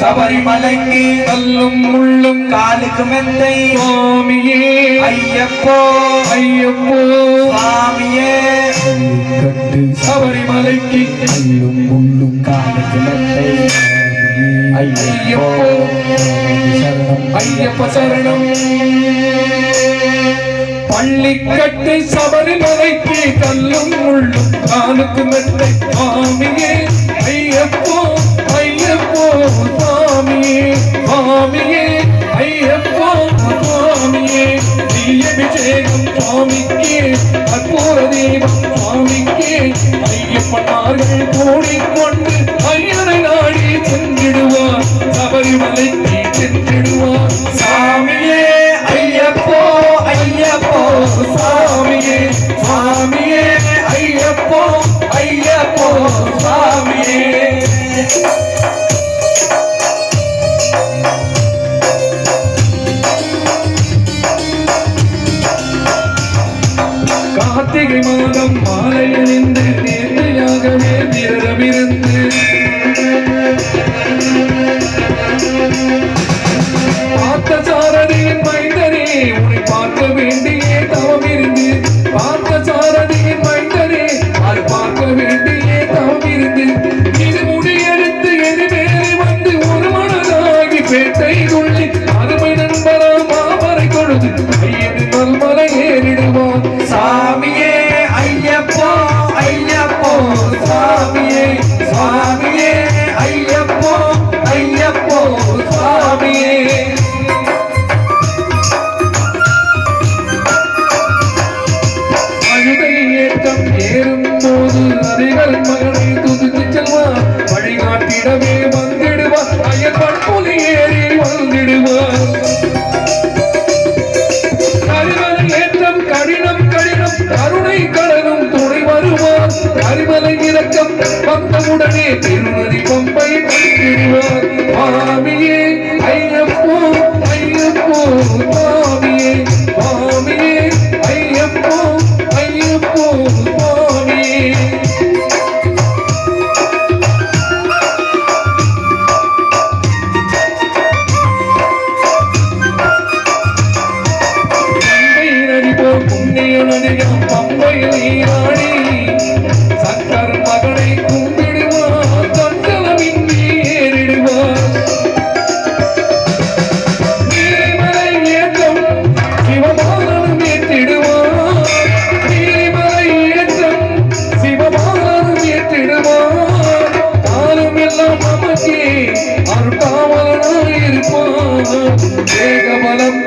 சபரிமலைக்கு கல்லும் முள்ளும் காலுக்கு மெத்தை. சுவாமியே. ஐயப்போ. ஐயப்போ. சுவாமியே. பள்ளிக்கட்டு சபரிமலைக்கு கல்லும் முள்ளும் காலுக்கு மெத்தை. ஐயப்போ. சரணம் ஐயப்ப சரணம். பள்ளிக்கட்டு சபரிமலைக்கு கல்லும் முள்ளும் காலுக்கு மெத்தை. சுவாமியே. சுவாமிக்கு கற்பூர தீபம் சுவாமிக்கு ஐயப்பனார்கள் கூடிக்கொண்டு ஐயனை நாடி சென்றிடுவார். சபரிமலைக்கு கார்த்திகை மாதம் மாலையில் இந்த நேர்மையாகவே விரதமிருந்து ஐயப்போ உடனே திருமதி பம்பை கண்டிடுவார் மாமியே ஐயப்போ ஐயப்போ மாமியே மாமியே ஐயப்போ ஐயப்போ மாமியே. பம்பை நதி போல் புண்ணிய நதியம் பம்பையில் நீராடி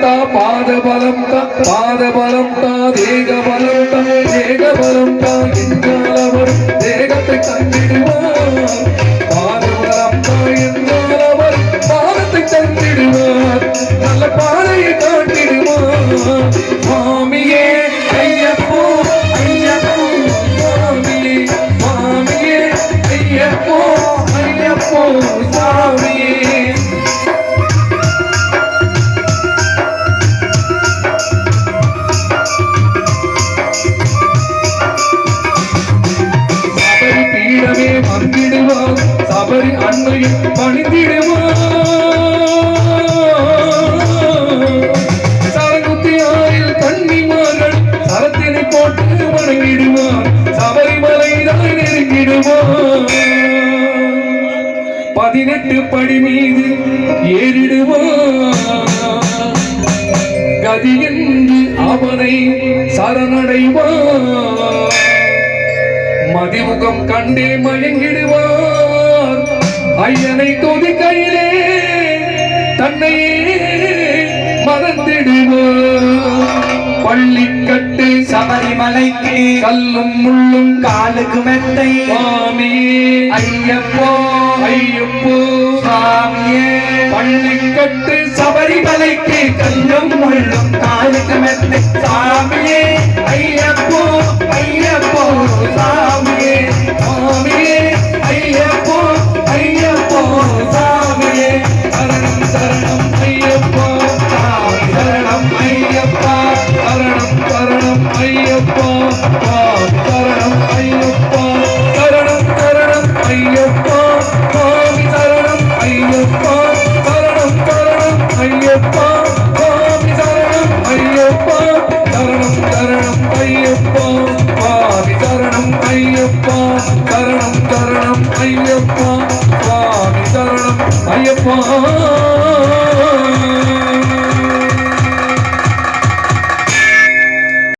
பலம் தா பாத பலம் தா பாத பலம் தா தேக பலம் தேக பலம் என்றால் அவர் தேகத்தை தந்திடுவார். பாத பலம் தா என்றால் அவர் பாதத்தை தந்திடுவார். நல்ல பாதையை காட்டிடுவார். சபரி அன்னையில் பணிந்திடுமா? சரகுத்தி ஆறில் கன்னிமார்கள் சரத்தினை போட்டு வணங்கிடுமா? சபரிமலை தான் நெருங்கிடுவார் பதினெட்டு படி மீது ஏறிடுமா? கதி என்று அவனை சரணடைவார் மதிமுகம் கண்டே மயங்கிடுவார் ஐயனை துதிக்கையிலே தன்னையே மறந்திடுவார் பள்ளிக்கட்டு சபரிமலைக்கு கல்லும் முள்ளும் காலுக்கு மெத்தை சுவாமியே ஐயப்போ. ஐயப்போ. சுவாமியே. பள்ளிக்கட்டு சபரிமலைக்கு கல்லும் முள்ளும் காலுக்கு மெத்தை. சாமியே ஐயப்போ. தரணம் தரணம் ஐயப்பா. சுவாமி தரணம் ஐயப்பா.